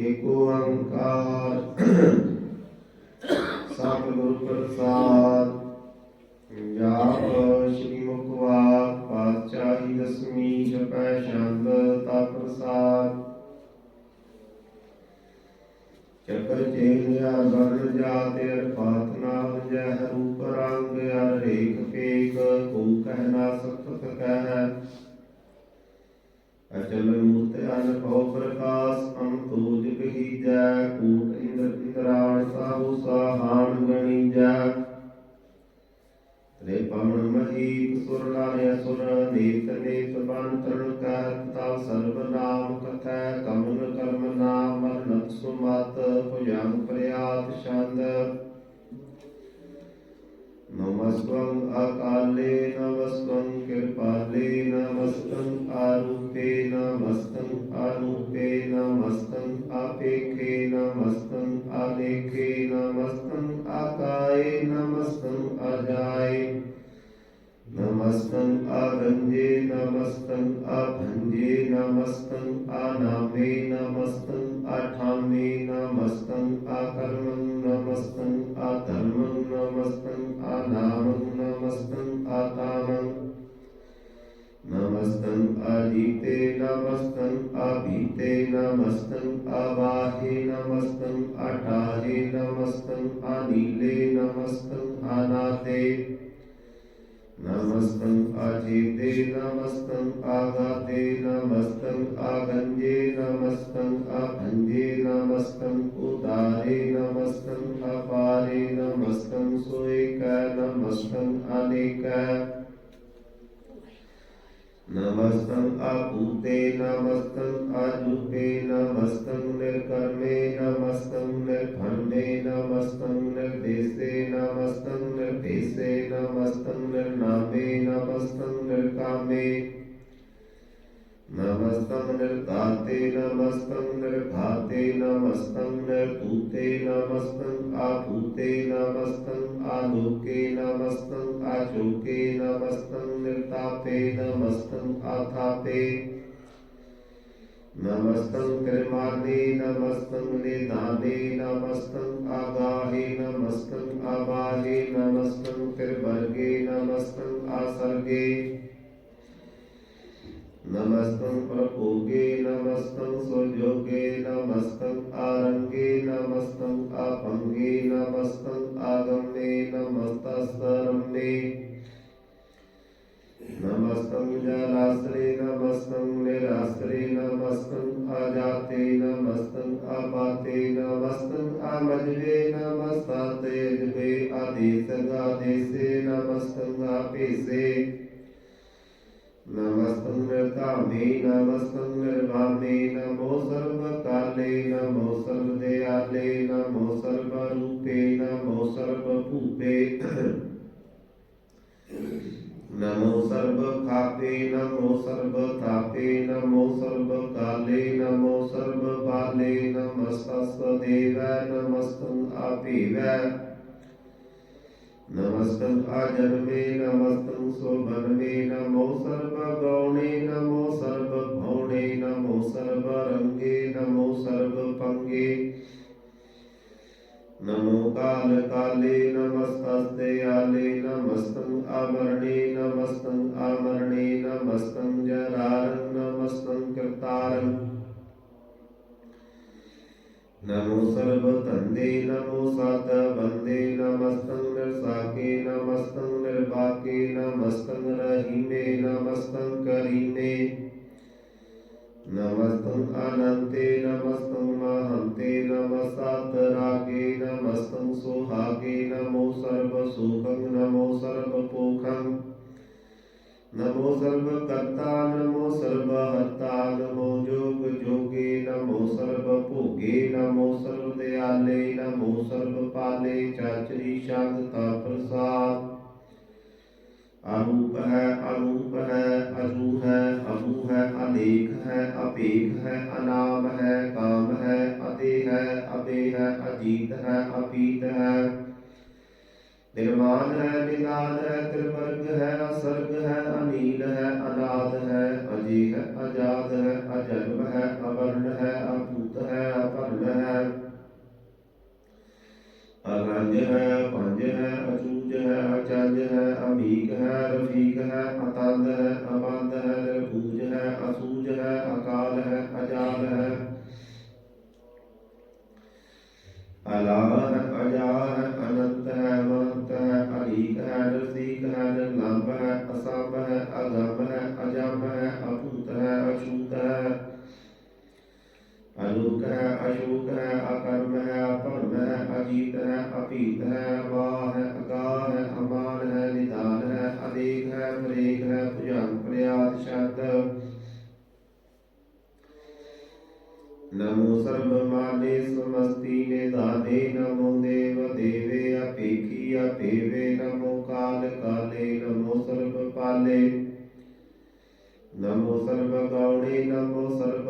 ਏਕ ਓੰਕਾਰ ਸਤਿਗੁਰ ਪ੍ਰਸਾਦ। ਜਾਪ ਸ਼੍ਰੀ ਮੁਖਵਾਰ। ਪਾਤਸ਼ਾਹੀ ਦਸਮੀ ਜਪੈ ਛੰਦ ਤਾ ਪ੍ਰਸਾਦ। ਚੱਕਰ ਚੇਲਿਆ ਗਣ ਜਾਤੇ, ਅਰਪਾਤ ਨਾਮ ਜੈ ਰੂਪ ਰੰਗ ਅਰ ਰੇਖ ਪੇਕ ਕੋ ਕਹਿ ਨਾ ਸਕਤ ਕਹਿ ਅਚਲ ਮੂਰਤ ਅਨਭਉ ਪ੍ਰਕਾਸ਼ ਅੰਤੋ ਜਗ ਹੀ ਜੈ, ਕੂਟ ਇੰਦਰ ਇੰਦਰਾਣ ਸਾਹੂ ਸਾਹਾਨ ਗਣੀ ਜੈ। ਤ੍ਰੇ ਪਵਨ ਮਹੀ ਸੁਰ ਲਾਰੇ ਸੁਰ, ਨੀਤ ਨੀਤ ਬਨ ਤਰਨ ਕਹਿ ਤਾ ਸਰਬ ਨਾਮ ਕਥੈ ਕਮਨ ਕਰਮ ਨਾਮ ਮਰਨਤ ਸੁਮਤ ਭੁਜੰਗ ਪ੍ਰਿਆਤ ਛੰਦ ਨਮਸਤੰ ਅਕਾਲੇ ਨਮਸਤੰ ਕਿਰਪਾਲੇ ਨਮਸਤੰ ਆਰੂਪੇ ਨਮਸਤੰ ਆਨੂਪੇ ਨਮਸਤੰ ਆਪੇਖੇ ਨਮਸਤੰ ਆਲੇਖੇ ਨਮਸਤੰ ਆਕਾਏ ਨਮਸਤੰ ਅਜਾਏ ਨਮਸਤੰ ਆਗੰਜੇ ਨਮਸਤੰ ਆਭੰਜੇ ਨਮਸਤੰ ਆਨਾਮੇ ਨਮਸਤੰ ਆਠਾਮੇ ਨਮਸਤੰ ਆਕਰਮੰ ਨਮਸਤੰ ਆਧਰਮੰ ਨਮਸਤੰ ਆਨਾਮੰ ਨਮਸਤੰ ਆਜੀਤੇ ਨਮਸਤੰ ਆਭੀਤੇ ਨਮਸਤੰ ਆਵਾਹੇ ਨਮਸਤੰ ਆਟਾਹੇ ਨਮਸਤੰ ਆਨੀਲੇ ਨਮਸਤੰ ਆਨਾਤੇ ਨਮਸਤੰ ਆਜੀਤੇ ਨਮਸਤੰ ਆਗਾਤੇ ਨਮਸਤੰ ਆਗੰਜੇ ਨਮਸਤੰ ਆਭੰਜੇ ਨਮਸਤੰ ਉਦਾਰੇ ਨਮਸਤੰ ਅਪਾਰੇ ਨਮਸਤੰ ਸੋਇਕੈ ਨਮਸਤੰ ਅਨੇਕੈ ਨਮਸਤੰ ਆਪੂਤੇ ਨਮਸਤੰ ਆਜੂਪੇ ਨਮਸਤੰ ਨਿਰਕਰਮੇ ਨਮਸਤੰ ਨਿਰਭੰਨੇ ਨਮਸਤੰ ਨਿਰਦੇਸੇ ਨਮਸਤੰ ਨਿਰਦੇਸੇ ਨਮਸਤੰ ਨਿਰਨਾਮੇ ਨਮਸਤੰ ਨਿਰਕਾਮੇ ਨਮਸਤੰ ਨਿਰਤਾਤੇ ਨਮਸਤੰ ਨਿਰਭਾਤੇ ਨਮਸਤੰ ਨਿਰਭੂਤੇ ਨਮਸਤੰ ਆਭੂਤੇ ਨਮਸਤੰ ਆਲੋਕੇ ਨਮਸਤੰ ਆਚੋਕੇ ਨਮਸਤੰ ਨਿਰਤਾਪੇ ਨਮਸਤੰ ਆਥਾਪੇ ਨਮਸਤੰ ਕਿਰਮਾਨੇ ਨਮਸਤੰ ਨਿਦਾਨੇ ਨਮਸਤੰ ਆਗਾਹੇ ਨਮਸਤੰ ਆਵਾਹੇ ਨਮਸਤੰ ਕਿਰਵਰਗੇ ਨਮਸਤੰ ਆਸਰਗੇ ਨਮਸਤੰ ਪ੍ਰਭੋਗੇ ਨਮਸਤੰ ਸੁਜੋਗੇ ਨਮਸਤੰ ਆਰੰਗੇ ਨਮਸਤੰ ਆਪੰਗੇ ਨਮਸਤੰ ਆਗਮੇ ਨਮਸਤਸਰਮੇ ਨਮਸਤੰ ਜਲਾਸਰੇ ਨਮਸਤੰ ਨਿਰਾਸਰੇ ਨਮਸਤੰ ਆਜਾਤੇ ਨਮਸਤੰ ਆਪਾਤੇ ਨਮਸਤੰ ਆਮਜਵੇ ਨਮਸਤੇ ਜਵੇ ਆਦੇਸ ਗਾਦੇਸੇ ਨਮਸਤੰ ਆਪੇਸੇ ਨਮਸਤੰ ਨਿਰਧਾਮੇ ਨਮਸਤੰ ਨਿਰਵਾਮੇ ਨਮੋ ਸਰਬ ਕਾਲੇ ਨਮੋ ਸਰਬ ਦਿਆਲੇ ਨਮੋ ਸਰਬ ਰੂਪੇ ਨਮੋ ਸਰਬ ਭੂਪੇ ਨਮੋ ਸਰਬ ਖਾਪੇ ਨਮੋ ਸਰਬ ਥਾਪੇ ਨਮੋ ਸਰਬ ਕਾਲੇ ਨਮੋ ਸਰਬ ਪਾਲੇ ਨਮਸਤਸ ਦੇਵੈ ਨਮਸਤੰ ਆਪੀਵੈ ਨਮਸਤੰ ਆਜਨਮੇ ਨਮਸਤੰ ਸੋਭਨਮੇ ਨਮੋ ਸਰਬ ਗੌਣੇ ਨਮੋ ਸਰਬ ਭੌਣੇ ਨਮੋ ਸਰਬ ਰੰਗੇ ਨਮੋ ਸਰਬ ਪੰਗੇ ਨਮੋ ਕਾਲ ਕਾਲੇ ਨਮਸਤਸਤੇ ਆਲੇ ਨਮਸਤੰ ਆਵਰਣੇ ਨਮਸਤੰ ਆਮਰਣੇ ਨਮਸਤੰ ਜਰਾਰੰ ਨਮਸਤੰ ਕਰਤਾਰੰ ਨਮੋ ਸਰਬ ਧੰਦੇ ਨਮੋ ਸਤ ਬੰਦੇ ਨਮਸਤੰ ਨਿਰਸਾਕੇ ਨਮਸਤੰ ਨਿਰਵਾਕੇ ਨਮਸਤੰ ਰਹੀਮੇ ਨਮਸਤੰ ਕਰੀਮੇ ਸਰਬ ਭੋਗੇ ਨਮੋ ਸਰਬ ਦਿਆਲੇ ਨਮੋ ਸਰਬ ਪਾਲੇ ਚਾਚਰੀ ਸ਼ਾਂਤਤਾ ਪ੍ਰਸਾਦ। ਅਰੂਪ ਹੈ ਅਰੂਪ ਹੈ, ਅਜੂ ਹੈ ਅਬੂ ਹੈ ਅਲੇਖ ਹੈ, ਅਪੇਖ ਹੈ, ਅਨਾਮ ਹੈ, ਕਾਮ ਹੈ, ਅਤੇ ਹੈ ਅਬੇ ਹੈ, ਅਜੀਤ ਹੈ, ਅਪੀਤ ਹੈ। ਨਿਰਮਾਨ ਹੈ, ਨਿਦਾਨ ਹੈ, ਤ੍ਰਿਵਰਗ ਹੈ, ਅਸਰਗ ਹੈ, ਅਨੀਲ ਹੈ, ਅਨਾਦ ਹੈ, ਅਜੀ ਹੈ, ਅਜਾਦ ਹੈ, ਅਜਨਮ ਪੰਜ ਹੈ ਪੰਜ ਹੈ, ਅਚੂਜ ਹੈ, ਅਚਜ ਹੈ ਅਭੀਕ ਹੈ, ਰਫੀਕ ਹੈ, ਅਤਦ ਹੈ ਅਬਦ ਹੈ, ਨਿਰਭੂਜ ਹੈ, ਅਸੂਜ ਹੈ, ਅਕਾਲ ਹੈ ਅਜਾਲ ਹੈ। ਅਲਾਹ ਹੈ ਅਜਾਰ ਹੈ ਹੈ ਹੈ, ਵਾਹ ਹੈ ਅਗਾਹ ਹੈ, ਅਮਾਨ ਹੈ, ਨਿਦਾਨ ਹੈ ਅਦੇਖ ਹੈ ਪ੍ਰੇਖ ਹੈ ਭੁਜੰਗ ਪ੍ਰਿਆਦ ਸ਼ਬਦ ਨਮੋ ਸਰਬ ਮਾਨੇ ਸਮਸਤੀ ਨਿਦਾਨੇ ਨਮੋ ਦੇਵ ਦੇਵੇ ਅਪੇਖੀ ਅਪੇਵੇ ਨਮੋ ਕਾਲ ਕਾਲੇ, ਨਮੋ ਸਰਬ ਪਾਲੇ। ਨਮੋ ਸਰਬ ਗੌਣੇ ਨਮੋ ਸਰਬ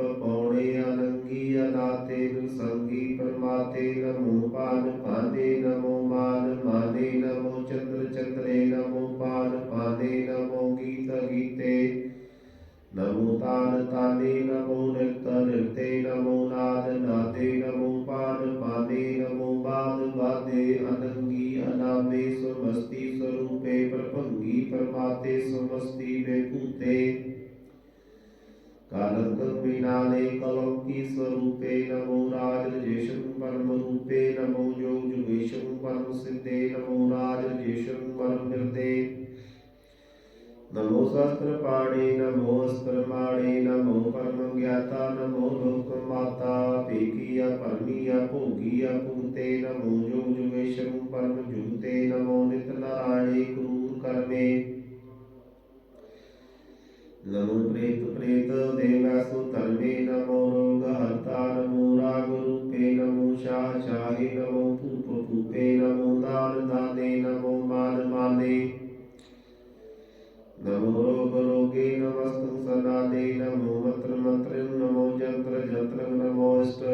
ਗਿਆਤਾ ਨਮੋ ਲੋਕ ਮਾਤਾ ਪੇਕੀਆ ਪਰਮੀਆ ਭੋਗੀਆ ਭੂਤੇ ਨਮੋ ਜੋਗ ਜੁਗੇਸ਼ੰ ਪਰਮ ਜੁਗਤੇ ਨਮੋ ਨਿਤ ਨਾਰਾਇਣੇ ਕਰੂਰ ਕਰਮੇ। ਨਮੋ ਪ੍ਰੇਤ ਪ੍ਰੇਤ ਦੇਵਸੁ ਧਰਮੇ, ਨਮੋ ਰੋਗ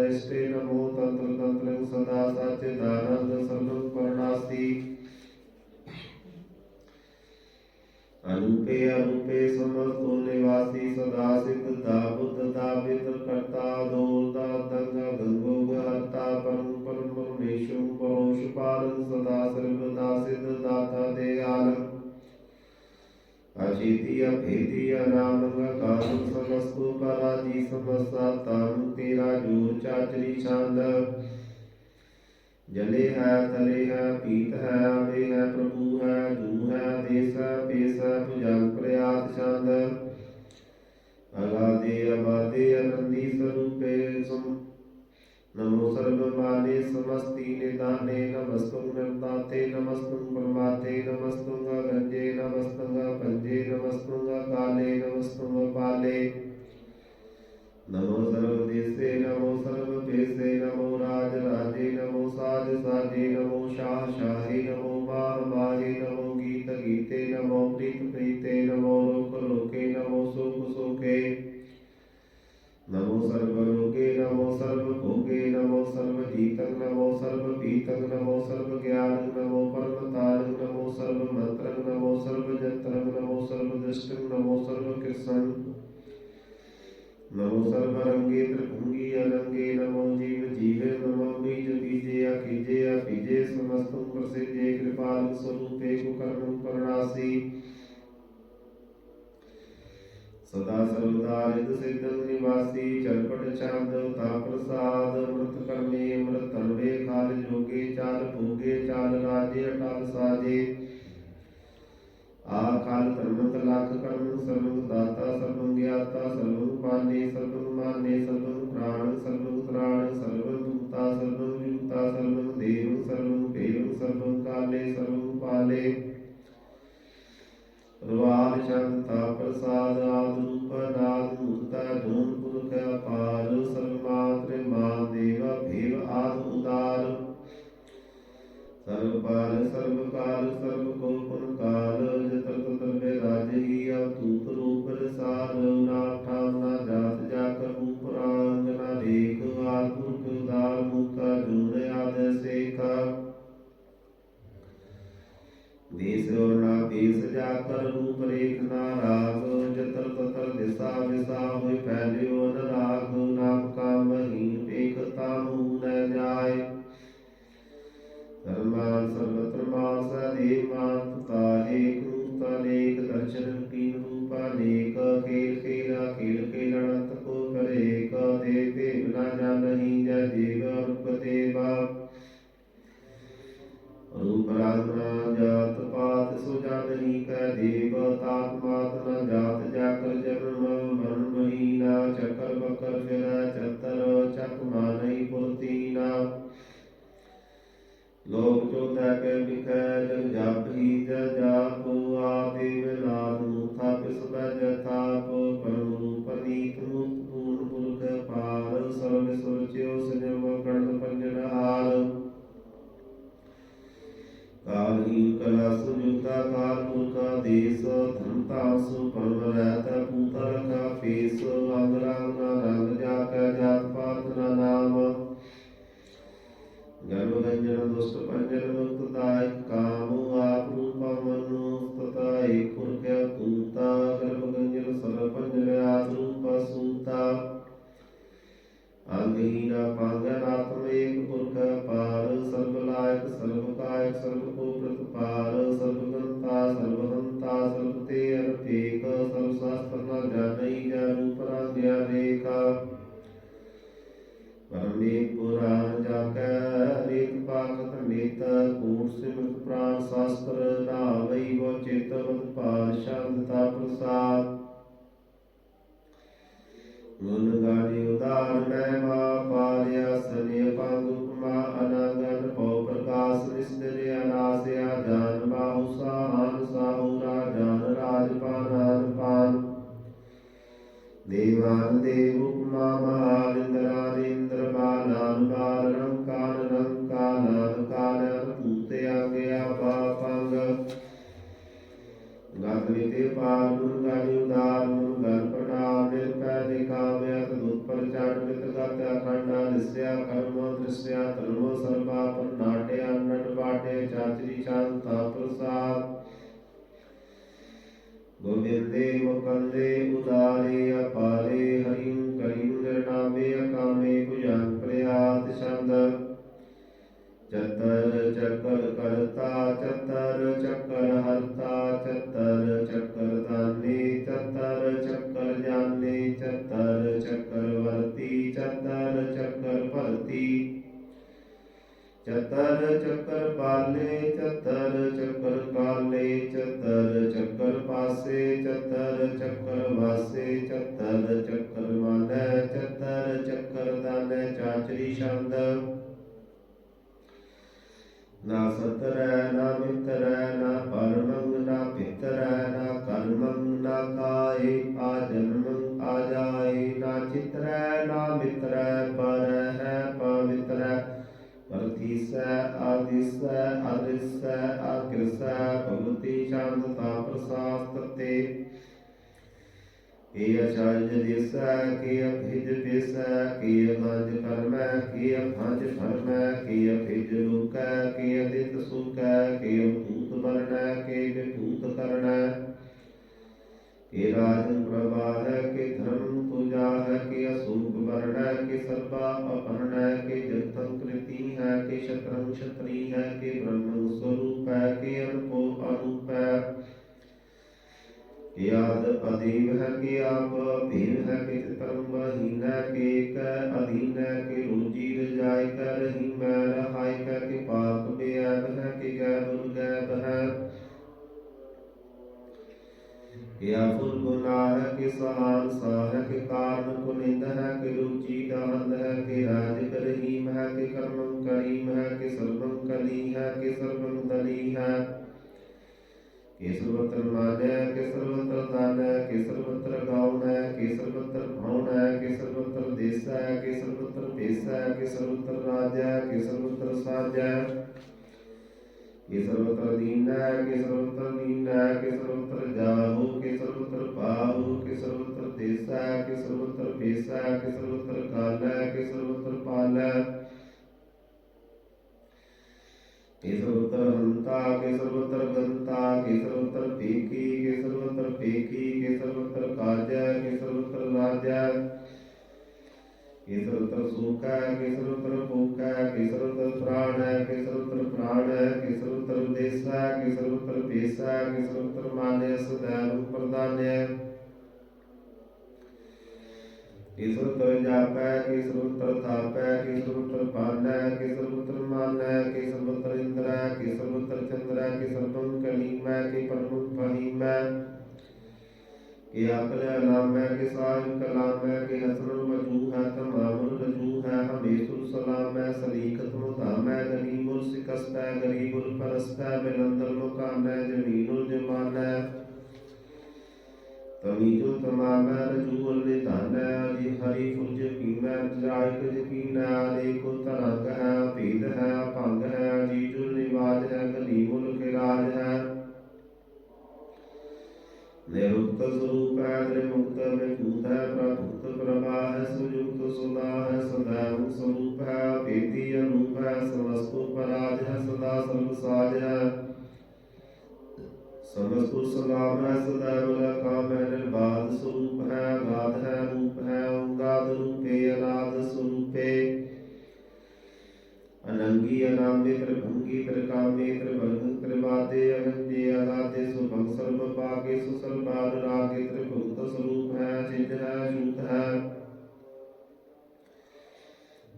ਨਮੋ ਇਸ਼ਟ ਇਸ਼ਟੇ ਨਮੋ ਤੰਤਰ ਤੰਤਰ ਸਦਾ ਸਚਿ ਦਾਨੰਦ ਸਰਵ ਪਰਨਾਸੀ ਅਨੂਪੇ ਜਲੇ ਹੈ, ਤਲੇ ਹੈ, ਪੀਤ ਹੈ ਆਵੇ ਹੈ, ਪ੍ਰਭੂ ਹੈ, ਜੂ ਹੈ, ਦੇਸ ਹੈ ਪੇਸ ਹੈ, ਭੁਜੰਗ ਪ੍ਰਿਆਤ ਛੰਦ ਅਗਾਦੇ, ਅਬਾਦੇ, ਅਨੰਦੀ ਸਰੂਪੇ ਸਮ। ਨਮੋ ਸਰਬ ਮਾਨੇ ਸਮਸਤੀ ਨਿਦਾਨੇ, ਨਮਸਤੰ ਨਿਰਦਾਤੇ, ਨਮਸਤੰ ਪਰਮਾਤੇ, ਨਮਸਤੰ ਗੰਜੇ ਨਮਸਤੰ ਪੰਜੇ ਨਮਸਤੰ ਕਾਲੇ ਸਦਾ ਸਰਵਦਾ ਰਿਦ ਸਿੱਧੰ ਨਿਵਾਸੀ ਚਰਪਟ ਚੰਦ ਤਾ ਪ੍ਰਸਾਦ, ਅੰਮ੍ਰਿਤ ਕਰਮੇ, ਅੰਮ੍ਰਿਤ ਤਨਵੇ ਖਾਲ ਜੋਗੇ, ਚਾਲ ਭੋਗੇ, ਚਾਲ ਰਾਜੇ, ਅਟਲ ਸਾਜੇ। ਆਖਲ ਧਰਮਤ ਲੱਖ ਕਰਮ ਸਰਵੰ ਦਾਤਾ ਸਰਵੰ ਗਿਆਤਾ ਸਰਵੰ ਪਾਨੇ ਸਰਵੰ ਮਾਨੇ ਸਰਵੰ ਪ੍ਰਾਣ ਸਰਵੰ ਤ੍ਰਾਣ ਸਰਵੰ ਰਵਾਲ ਪ੍ਰਸਾਦ ਆਦ ਰੂਪ ਨਾਦ ਮੂਰਤਾ ਜੂਨ ਪੁਰਖ ਅਪਾਰ, ਸਰਮਾਤਰੇ ਮਾਨ ਦੇਵਾ ਭੇਵ ਆਦ ਉਦਾਰ। ਸਰਬ ਪਾਲ ਸਰਬ ਕਾਲ ਸਰਬ ਕੋ ਪੁਨ ਕਾਲ, ਜਤਰ ਤਤਰ ਬੇ ਰਾਜਹੀ ਅਤੂਤ ਰੂਪ ਰਸਾਰ ਦੇਵਾਨ ਦੇਵ ਉਪਮਾ ਚੱਕਰ ਦਾਨੇ ਚਤਰ ਚੱਕਰ ਜਾਣੇ ਚਤਰ ਚੱਕਰ ਵਰਤੀ, ਚਤਰ ਚੱਕਰ ਭਰਤੀ। ਚਤਰ ਚੱਕਰ ਪਾਲੇ, ਚਤਰ ਚੱਕਰ ਕਾਲੇ, ਚਤਰ ਚੱਕਰ ਪਾਸੇ, ਚਤਰ ਚੱਕਰ ਵਾਸੇ, ਚਤਰ ਚੱਕਰ ਮਾਨੈ ਚਤਰ ਚੱਕਰ ਦਾਨੈ, ਚਾਚਰੀ ਛੰਦ। ਨਾ ਸਤਰੈ, ਨਾ ਮਿਤਰੈ, ਨਾ ਪਰਮੰ ਪਿਤਰੈ ਨਾ ਕਰਮੰ ਨਾ ਕਾਏ ਆ ਜਨਮੰ ਆ ਜਾਏ ਨਾ ਚਿਤਰੈ ਨਾ ਮਿਤਰੈ ਪਰ ਹੈ ਪਵਿੱਤਰੈ ਆਦਿਸੈ ਅਦਿਸੈ ਆਕਿਰਸੈ ਭਗਵਤੀ ਸ਼ਾਂਤਤਾ ਪ੍ਰਸਾਦ ਤਤੇ ਇਹ ਅਚਾਰਜ ਦਿਸੈ, ਕੀ ਅਭਿਜ ਪਿਸੈ, ਕੀ ਅਗੰਜ ਕਰਮੈ ਕੀ ਅਭੰਜ ਫਰਮੈ ਕੀ ਅਭਿਜ ਲੁਕੈ, ਕੀ ਅਦਿਤ ਸੁਕੈ, ਕੀ ਭੂਤ ਵਰਣੈ, ਕੀ ਵਿਭੂਤ ਕਰਣੈ। ਕੀ ਰਾਜਨ ਪ੍ਰਭਾ ਕੀ ਧਰਮ ਪੂਜਾ ਹੈ ਕੀ ਅਸੂਪ ਵਰਣ, ਕੀ ਸਰਬਾ ਅਪਰਣ, ਕੀ ਜਗਤੰ ਕ੍ਰਿਤੀ ਹੈ ਕੀ ਸ਼ਤਰੰ ਛਤਰੀ ਹੈ ਕੀ ਬ੍ਰਹਮ ਸਰੂਪ ਹੈ ਕੀ ਅਨੁਪੋ ਅਨੂਪ ਹੈ ਕੀ ਆਦ ਅਦੀਵ ਹੈ ਕੀ ਆਪ ਭੀਨ ਹੈ ਕੀ ਚਤਰਮ ਬਹੀਨ ਹੈ ਕੀ ਏਕ ਅਧੀਨ ਹੈ ਕੀ ਰੋਜੀ ਰਜਾਇ ਕਰ ਰਹੀ ਮੈਂ ਰਹਾਇ ਕਰ ਕੀ ਪਾਕ ਬੇਅਬ ਹੈ ਕੀ ਗੈਬ ਗੈਬ ਹੈ ਕਿਆ ਫੁਲ ਗੁਨਾਹ ਹੈ ਕਿ ਸਹਾਨ ਸਾਹ ਹੈ ਕਿ ਕਾਰਨ ਕੁਨਿੰਦ ਹੈ ਕਿ ਰੁਚੀ ਦਹੰਦ ਹੈ ਕਿ ਰਾਜ ਕਰਹੀਮ ਹੈ ਕਿ ਕਰਮੰ ਕਰੀਮ ਹੈ ਕਿ ਸਰਬੰ ਕਲੀ ਹੈ ਕਿ ਸਰਬੰ ਦਲੀ ਹੈ ਕਿ ਸਰਵਤਰ ਮਾਨੈ ਕਿ ਸਰਵਤਰ ਦਾਨ ਹੈ ਸਰਵਤਰ ਗਾਉਣ ਹੈ ਸਰਵਤਰ ਭਾਉਣ ਹੈ ਸਰਵਤਰ ਦੇਸ ਹੈ ਸਰਵਤਰ ਭੇਸ ਹੈ ਸਰਵਤਰ ਰਾਜ ਹੈ ਸਰਵਤਰ ਸਾਜ ਹੈ ਸਰਵਤਰ ਦੀਨ ਹੈ ਸਰਵਤਰ ਨੀਨ ਹੈ ਸਰਵਤਰ ਜਾਹੂ ਕਿ ਸਰਵਤਰ ਪਾਹੂ ਕਿ ਸਰਵਤਰ ਦੇਸ ਹੈ ਸਰਵਤਰ ਭੇਸ ਹੈ ਸਰਵਤਰ ਕਾਲ ਹੈ ਸਰਵਤਰ ਪਾਲ ਹੈ ਕਿ ਸਰਵਤਰ ਹੰਤਾ ਕਿ ਸਰਵਤਰ ਗੰਤਾ ਕਿ ਸਰਵਤਰ ਭੇਕੀ ਕਿ ਸਰਵਤਰ ਭੇਕੀ ਕਿ ਸਰਵਤਰ ਕਾਜੈ ਕਿ ਸਰਵਤਰ ਰਾਜੈ ਕਿ ਸਰਵਤਰ ਸੁਖ ਹੈ ਕਿ ਸਰਵਤਰ ਭੁਖ ਹੈ ਕਿ ਸਰਵਤਰ ਪ੍ਰਾਣ ਹੈ ਕਿ ਸਰਵਤਰ ਪ੍ਰਾਣ ਹੈ ਕਿ ਸਰਵਤਰ ਵਿਦੇਸ ਹੈ ਕਿ ਸਰਵਤਰ ਭੇਸ ਹੈ ਕਿ ਸਰਵਤਰ ਮਾਨਿਆ ਸदैव ਪ੍ਰਦਾਨ ਹੈ ਕਿ ਸਰਵਤਰ ਜਾਪੈ ਕਿ ਸਰਵਤਰ ਥਾਪੈ ਕਿ ਸਰਵਤਰ ਪਾਨੈ ਕਿ ਸਰਵਤਰ ਮਾਨੈ ਕਿ ਸਰਵਤਰ ਇੰਦਰੈ ਕਿ ਸਰਵਤਰ ਚੰਦਰੈ ਕਿ ਸਰਬੰ ਕਲੀਮੈ, ਕਿ ਪਰਮੰ ਫਹੀਮੈ ਇਹ ਅਕਲ ਨਾਮ ਹੈ ਕਿ ਸਾਹਿਬ ਕਲਾਮ ਹੈ ਕਿ ਹਸਨ ਮਜੂ ਹੈ ਤਮਾਮ ਰਜੂ ਹੈ, ਹਮੇਸ਼ੁਰ ਸਲਾਮ ਹੈ ਸਲੀਕਤ ਮੁਤਾਮ ਹੈ ਗਨੀਮੁਲ ਸਿਕਸਤ ਹੈ ਗਰੀਬੁਲ ਪਰਸਤ ਹੈ ਬਿਲੰਦਰ ਮੁਕਾਮ ਹੈ ਜਮੀਨੁਲ ਜਮਾਨ। ਹੈ ਤਮੀਜੁ ਤਮਾਮ ਹੈ ਅਨੇਕੋ ਤਰੰਗ ਹੈ ਭੇਦ ਹੈ ਭੰਗ ਹੈ ਜੀਜੁਲ ਨਿਵਾਜ ਹੈ ਗਨੀਮੁਲ ਕਿਰਾਜ ਹੈ ਨਿਰੁਕਤ ਸਰੂਪ ਹੈ ਨਿਰਮੁਕਤ ਨਿਰਭੂਤ ਹੈ ਪ੍ਰਭੂਤ ਪ੍ਰਭਾ ਹੈ ਸੁਯੁਕਤ ਸੁਦਾ ਹੈ ਸਦਾ ਸਰੂਪ ਹੈ ਭੇਦੀ ਅਨੂਪ ਹੈ ਸਮਸਤੁ ਪਰਾਜ ਹੈ ਸਦਾ ਸਰਬ ਸਾਜ ਹੈ ਸਮਸਤੁ ਸਲਾਮ ਹੈ ਸਦਾ ਬਲਾ ਕਾਮ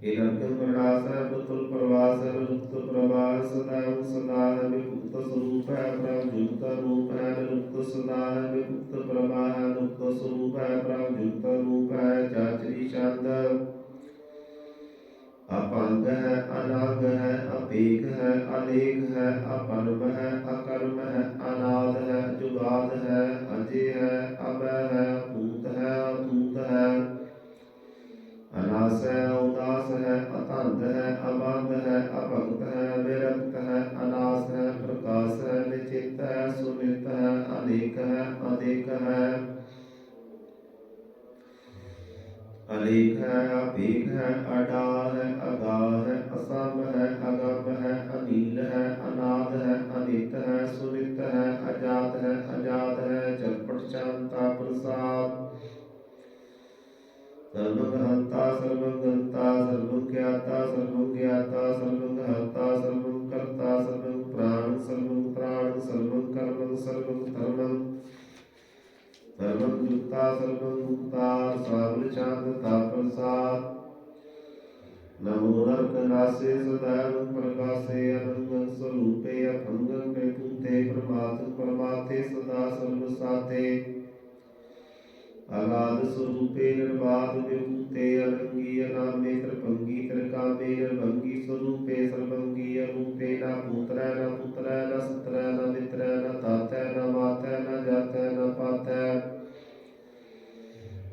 ਇਲੰਕਨ ਪ੍ਰਣਾਸ ਹੈ ਪੁਤੁਲ ਪ੍ਰਵਾਸ ਹੈ ਰੁਕਤ ਪ੍ਰਵਾਹ ਸਦਾ ਸਦਾ ਹੈ ਵਿਭੁਗਤ ਸਰੂਪ ਹੈ ਪ੍ਰਭੁਗਤ ਰੂਪ ਹੈ ਨਿਰੁਕਤ ਸਦਾ ਹੈ ਵਿਭੁਗਤ ਪ੍ਰਵਾਹ ਹੈ ਨੁਕਤ ਸਰੂਪ ਹੈ ਪ੍ਰਭੁਗਤ ਰੂਪ ਹੈ ਚਾਚਰੀ ਚੰਦ ਅਪੰਗ ਹੈ ਅਨੰਗ ਹੈ ਅਪੇਖ ਹੈ ਅਲੇਖ ਹੈ ਅਪਰਮ ਹੈ ਅਕਰਮ ਹੈ ਅਨਾਦ ਹੈ ਜੁਗਾਦ ਹੈ ਅਜੇ ਅਤੰਦ ਹੈ ਅਬੰਧ ਹੈ ਅਭਗਤ ਹੈ ਵਿਰਕਤ ਹੈ ਅਨਾਸ ਹੈ ਪ੍ਰਕਾਸ਼ ਹੈ ਨਿਚਿਤ ਹੈ ਸੁਨਿਤ ਹੈ ਅਨੇਕ ਹੈ ਅਦੇਕ ਹੈ ਅਲੇਖ ਹੈ ਅਭੇਕ ਹੈ ਅਡਾਰ ਹੈ ਅਗਾਹ ਹੈ ਅਸੰਭ ਹੈ ਅਗੰਭ ਹੈ ਅਨੀਲ ਹੈ ਅਨਾਦ ਹੈ ਅਨਿਤ ਹੈ ਸੁਨਿਤ ਹੈ ਸਰਵੰ ਹੰਤਾ ਸਰਵੰ ਗੰਤਾ ਸਰਵੰ ਗਿਆਤਾ ਸਰਵੰ ਗਿਆਤਾ ਸਰਵੰ ਹੰਤਾ ਸਰਵੰ ਕਰਤਾ ਸਰਵੰ ਪ੍ਰਾਣ ਸਰਵੰ ਪ੍ਰਾਣ ਸਰਵੰ ਕਰਮੰ ਸਰਵੰ ਧਰਮੰ ਸਰਵੰ ਜੁਗਤਾ ਸਰਵੰ ਮੁਕਤਾ ਸਾਵਲ ਸ਼ਾਂਤਤਾ ਪ੍ਰਸਾਦ ਨਮੋ ਨਰਕ ਨਾਸੇ ਸदैव ਪ੍ਰਕਾਸੇ ਅਨੰਦ ਅਗਾਧ ਸਰੂਪੇ ਨਿਰਵਾਦ ਵਿਭੂਤੇ ਅਰੰਗੀ ਅਨਾਮੇ ਤ੍ਰਿਭੰਗੀ ਤ੍ਰਿਕਾਮੇ ਨਿਰਭੰਗੀ ਸਰੂਪੇ ਸਰਬੰਗੀ ਅਰੂਪੇ ਨਾ ਪੁੱਤਰੈ ਨਾ ਪੁੱਤਰੈ ਨਾ ਸਤਰੈ ਨਾ ਮਿਤਰੈ ਨਾ ਤਾਤੈ ਨਾ ਮਾਤੈ ਨਾ ਜਾਤੈ ਨਾ ਪਾਤੈ।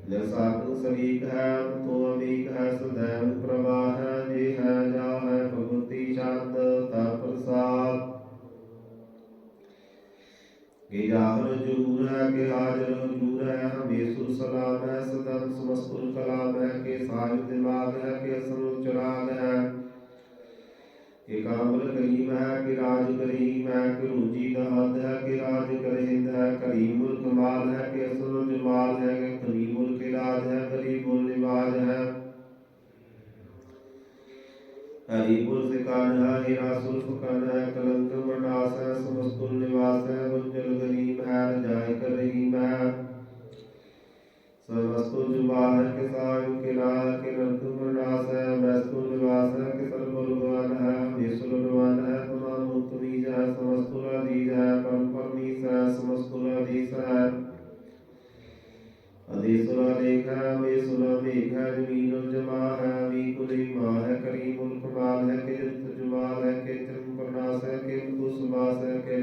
ਜਸਾਕ ਸਰੀਕ ਹੈ, ਤੋ ਅਮੀਕ ਹੈ ਸदैव ਪ੍ਰਵਾਹ ਹੈ, ਜੇ ਹੈ ਜਾ ਹੈ, ਭਗਵਤੀ ਸ਼ਾਂਤ ਤਾ ਪ੍ਰਸਾਦ। ਕਿ ਜੂਰ ਹੈ, ਕਿ ਹਾਜ਼ਰ ਹਜੂਰ ਹੈ, ਹਮੇਸ਼ੁਰ ਸਲਾਮ ਹੈ ਸਦਨ ਸਮਸਤੁਰ ਕਲਾਮ ਹੈ, ਕਿ ਸਾਹਿਬ ਦਿਮਾਗ ਹੈ, ਕਿ ਅਸਲ ਚਰਾਗ ਹੈ। ਕਿ ਕਾਮਲ ਕਰੀਮ ਹੈ, ਕਿ ਰਾਜ ਕਰੀਮ ਹੈ, ਕਿ ਰੂਜੀ ਦਾ ਹੱਦ ਹੈ, ਕਿ ਰਾਜ ਕਰਿੰਦ ਹੈ ਕਰੀਮੁਲ ਕਮਾਲ ਹੈ, ਕਿ ਅਸਲ ਜਮਾਲ ਹੈ, ਕਿ ਕਰੀਮੁਲ ਕਿਰਾਜ ਹੈ ਕਰੀਮੁਲ ਨਿਵਾਜ ਹੈ। ਹਰੀਪੁਰ ਸਿਕਾਨ ਹੈ, ਹੀਰਾ ਸੁਲਫਕਨ ਹੈ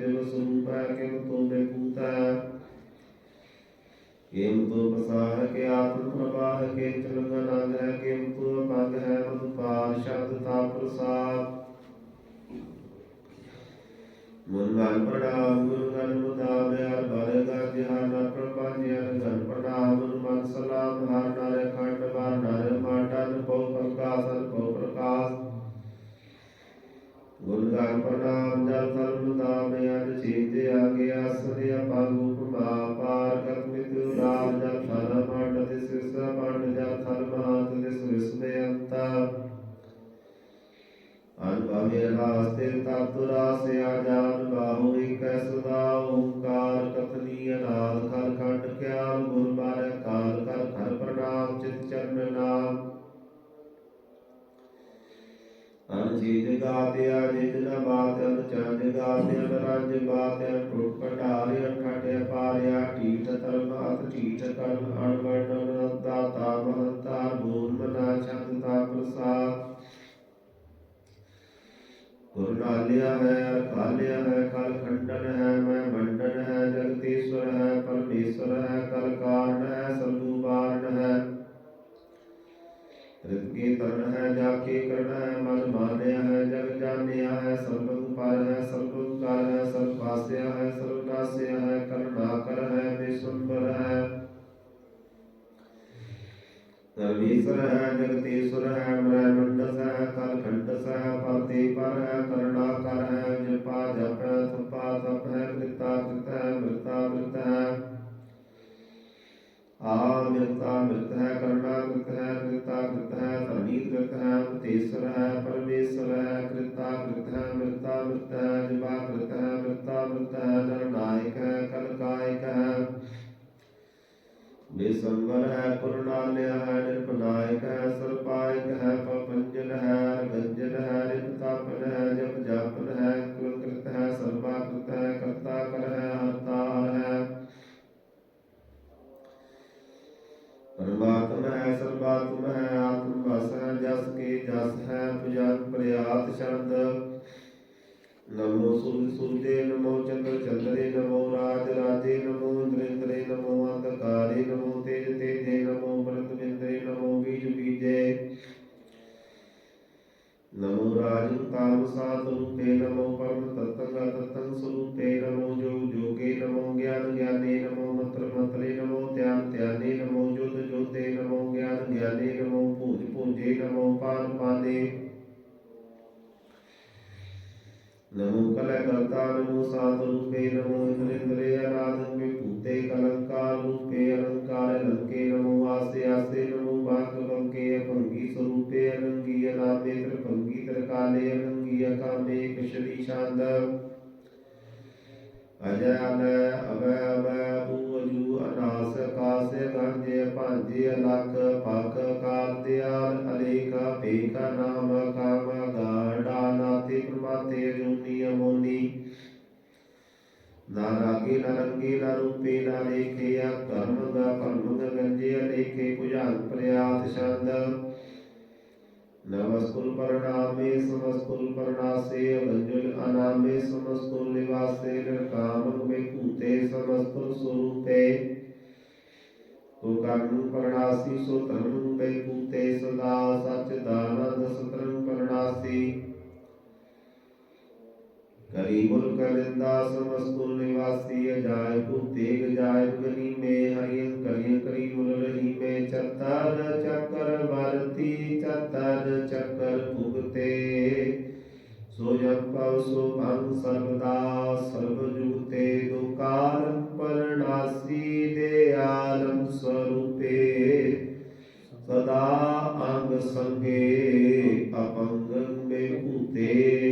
ਸੁਬਾਸ ਹੈ ਕਿ ਜਗ ਸਰੂਪ ਹੈ ਕਿ ਤੂ ਬੇਪੂਤ ਹੈ ਕਿਮ ਤੋ ਪ੍ਰਸਾਰ ਹੈ ਕਿ ਆਤਮ ਪ੍ਰਭਾ ਹੈ ਕਿ ਚਲੰਗ ਨੰਗ ਹੈ ਕਿਮ ਤੋ ਅਪੰਗ ਹੈ ਮਧੁਪਾਲ ਸ਼ਬਦ ਤਾ ਪ੍ਰਸਾਦ ਮਨ ਗਨ ਪ੍ਰਣਾਮ ਗੁਰੂ ਗਨ ਮੁਦਾਮ ਹਰ ਬਲ ਗਨ ਜਹਾਨ ਪ੍ਰਪੰਜ ਹਰ ਗਨ ਪ੍ਰਣਾਮ ਮਨ ਸਲਾਮ ਹਰ ਨਾਰੇ ਖੰਡ ਵਾਰ ਨਾਰੇ ਮਾਟਨ ਪਉ ਪ੍ਰਕਾਸ਼ਨ ਪਉ ਪ੍ਰਕਾਸ਼ ਗੁਣ ਗਨ ਪ੍ਰਣਾਮ। ਰਾਸਤੇ ਤਤੁਰਾ ਸੇ ਆਜਾਨ ਸਰਵੀਸਰ ਹੈ ਜਗਤੀਸ਼ਵਰ ਹੈ ਮਰੈ ਮੰਡਸ ਹੈ ਕਲ ਖੰਡਸ ਹੈ ਪਰਤੇ ਪਰ ਹੈ ਕਰੁਣਾ ਕਰ ਹੈ, ਜਪਾ ਜਪ ਹੈ ਤਪਾ ਤਪ ਹੈ ਕ੍ਰਿਤਾ ਕ੍ਰਿਤ ਹੈ ਮ੍ਰਿਤਾ ਮ੍ਰਿਤ ਹੈ। ਆ ਮਿਰਤਾ ਮਿਰਤ ਹੈ ਕਰੁਣਾ ਕ੍ਰਿਤ ਹੈ ਕ੍ਰਿਤਾ ਕ੍ਰਿਤ ਹੈ ਧਰਨੀ ਕ੍ਰਿਤ ਹੈ ਤੇਸਰ ਹੈ, ਪਰਮੇਸ਼ਰ ਹੈ ਕ੍ਰਿਤਾ ਕ੍ਰਿਤ ਹੈ ਮਿਰਤਾ ਮਿਰਤ ਹੈ, ਜਪਾ ਬੇਸੰਵਰ ਹੈ ਪੁਰਨਾਲਿਆ ਹੈ ਨਿਰਪਨਾਇਕ ਹੈ ਸਰਪਾਇਕ, ਹੈ ਪਪੰਜਨ ਹੈ ਰੰਜਨ, ਹੈ ਰਿਪਤਾਪਨ, ਹੈ ਜਪ ਜਾਪਨ, ਹੈ ਕ੍ਰਿਤ ਹੈ ਸਰਵਾ ਕ੍ਰਿਤ ਹੈ ਕਰਤਾ ਕਰ, ਹੈ ਹਰਤਾਰ ਹੈ। ਪਰਮਾਤਮਾ ਹੈ, ਸਰਬਾਤਮ ਹੈ, ਆਤਮ ਵਸ ਹੈ, ਜਸ ਕੇ ਜਸ ਹੈ, ਪੁਜਨ ਪ੍ਰਿਆਤ ਸ਼ਬਦ। ਨਮੋ ਸੂਰਜ ਸੂਰਜੇ ਨਮੋ ਕਲੇ ਕਰਤਾ ਨਮੋ ਸਾਤ ਰੂਪੇ, ਨਮੋ ਇੰਦਰ ਇੰਦਰੇ ਅਨਾਦਿ ਵਿਭੂਤੇ ਕਲੰਕਾਰ ਰੂਪੇ, ਅਲੰਕਾਰ ਲੰਕੇ ਨਮੋ ਆਸੇ ਆਸੇ, ਨਮੋ ਬਾਗ ਬੰਕੇ ਭੰਗੀ ਸਰੂਪੇ, ਅਲੰਗੀ ਅਨਾਮੇ ਤ੍ਰਿਭੰਗੀ ਤਰਕਾਲੇ, ਅਲੰਗੀ ਅਕਾਮੇ ਕਸ਼ਰੀ ਅਜੈ ਅਨੈ, ਅਵੈ ਅਵੈ ਬੂ ਅਨਾਸ, ਕਾਸ, ਗੰਜੇ, ਭਾਂਜੇ, ਅਲਖ ਪਖ ਕਾਲ ਦਿਆਲ ਅਲੇਖਾ ਨਾਮ ਨਾ ਰਾਗੇ ਨਾ ਰੰਗੇ ਨਾ ਰੂਪੇ ਨਾ ਲੇਖੇ ਆ ਕਰਮ ਦਾ ਪਰਮ ਗੰਜੇ ਅਲੇਖੇ ਭੁਜਾਨ, ਪ੍ਰਿਆਤ ਛੰਦ ਨਮਸਕੁਲ ਪਰਣਾਮੇ ਸਮਸਕੁਲ ਪਰਣਾਸੇ ਅਵੰਜੁਲ ਅਨਾਮੇ ਸਮਸਕੁਲ ਨਿਵਾਸੇ, ਨਿਰਕਾਮ ਵਿਭੂਤੇ ਸਮਸਕੁਲ ਸਰੂਪੇ। ਕੋ ਕਰਮ ਪਰਣਾਸੀ ਸੋ ਧਰਮ ਵਿਭੂਤੇ ਸਦਾ ਸਚ ਦਾਨੰਦ ਸਤਰੰ ਪਰਣਾਸੀ قریب الکلندہ سمستو نواسی جائے کو تیگ جائے گنی میں ہرین کریے قریب الرہی میں چتر چکر بارتی چتر چکر بھگتے سو جب سو بھنگ سردا سرب جگتے دوکار پرناسی دے عالم سروپے سدا انگ سنگے اپنگ میں بھوتے